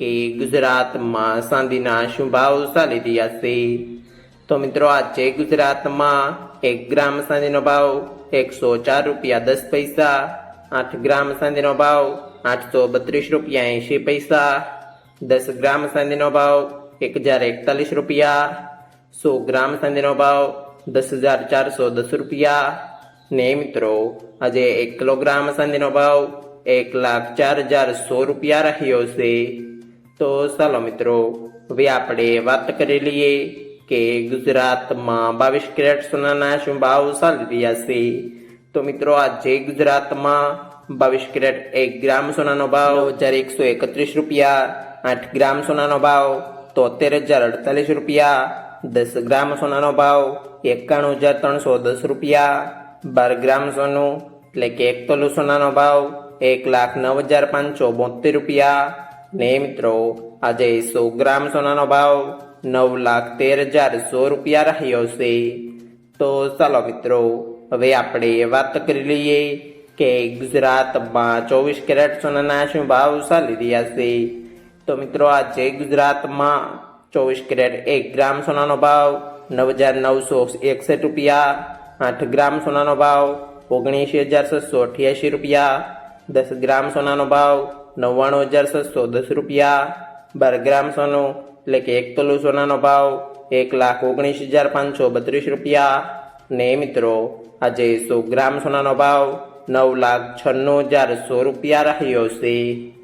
કે ગુજરાતમાં ચાંદીના શું ભાવ ચાલી રહ્યા છે. તો મિત્રો, આજે ગુજરાતમાં એક ગ્રામ ચાંદીનો ભાવ એકસો ચાર રૂપિયા દસ પૈસા, આઠ ગ્રામ ચાંદીનો ભાવ આઠસો બત્રીસ રૂપિયા એંશી પૈસા, દસ ગ્રામ ચાંદીનો ભાવ એક હજાર એકતાલીસ રૂપિયા, સો ગ્રામ ચાંદીનો ભાવ દસ હજાર ચારસો દસ રૂપિયા. ને મિત્રો, આજે એક કિલોગ્રામ ચાંદીનો ભાવ એક લાખ ચાર હજાર સો રૂપિયા રહ્યો છે. તો ચાલો મિત્રો, હવે આપણે વાત કરી લઈએ કે ગુજરાતમાં બાવીસ કેરેટ સોનાના શું ભાવ ચાલી રહ્યા છે. તો મિત્રો, આજે ગુજરાતમાં બાવીસ કેરેટ એક ગ્રામ સોનાનો ભાવ હજાર એકસો એકત્રીસ રૂપિયા આઠ ગ્રામ સોનાનો ભાવ, તોતેર હજાર અડતાલીસ રૂપિયા, દસ ગ્રામ સોનાનો ભાવ, એકાણું હજાર ત્રણસો દસ રૂપિયા, બાર ગ્રામ સોનું, એટલે કે એક તોલું સોનાનો ભાવ, એક લાખ નવ હજાર પાંચસો બોતેર રૂપિયા ને મિત્રો, આજે સો ગ્રામ સોનાનો ભાવ નવ લાખ તેર હજાર સો રૂપિયા રહ્યો છે. તો ચાલો મિત્રો, હવે આપણે વાત કરી લઈએ કે ગુજરાતમાં ચોવીસ કેરેટ સોનાના શું ભાવ ચાલી રહ્યા છે. તો મિત્રો, આજે ગુજરાતમાં ચોવીસ કેરેટ એક ગ્રામ સોનાનો ભાવ નવ હજાર નવસો એકસઠ રૂપિયા, આઠ ગ્રામ સોનાનો ભાવ ઓગણીસી હજાર છસો અઠ્યાસી રૂપિયા, દસ ગ્રામ સોનાનો ભાવ નવ્વાણું હજાર છસો દસ રૂપિયા. બાર ગ્રામ સોનું, એટલે કે એક તોલું સોનાનો ભાવ એક લાખ ઓગણીસ હજાર પાંચસો બત્રીસ રૂપિયા. ને મિત્રો, આજે સો ગ્રામ સોનાનો ભાવ નવ લાખ છન્નું હજાર સો રૂપિયા રહ્યો છે.